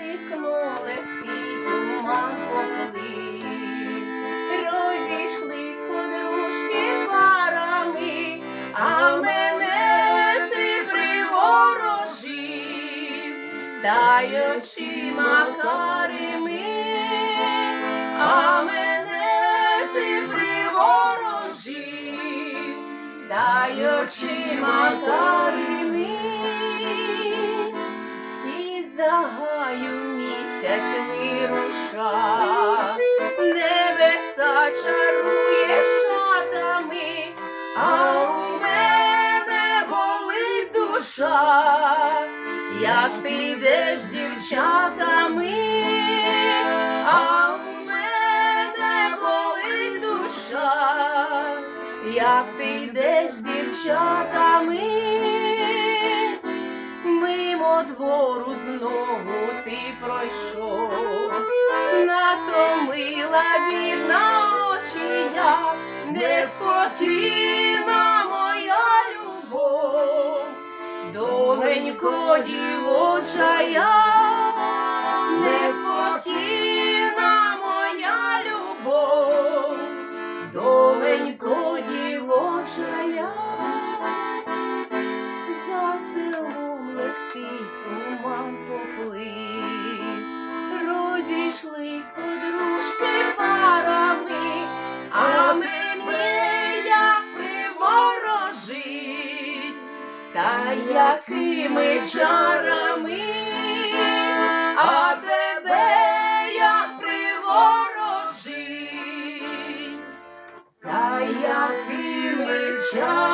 вікно легкий туман поплив. розійшлись подружки парами, а мене ти приворожив, дай очима карими, ти приворожив, дай очима карими. Загаю місяць вируша, небеса чарує шатами, а у мене болить душа, як ти йдеш з дівчатами, а у мене болить душа, як ти йдеш мимо двору знову ти пройшов, натомила бідна очія, неспокійна моя любов, доленько дівоча неспокійна та якими чарами, а тебе як приворожить, та якими чарами.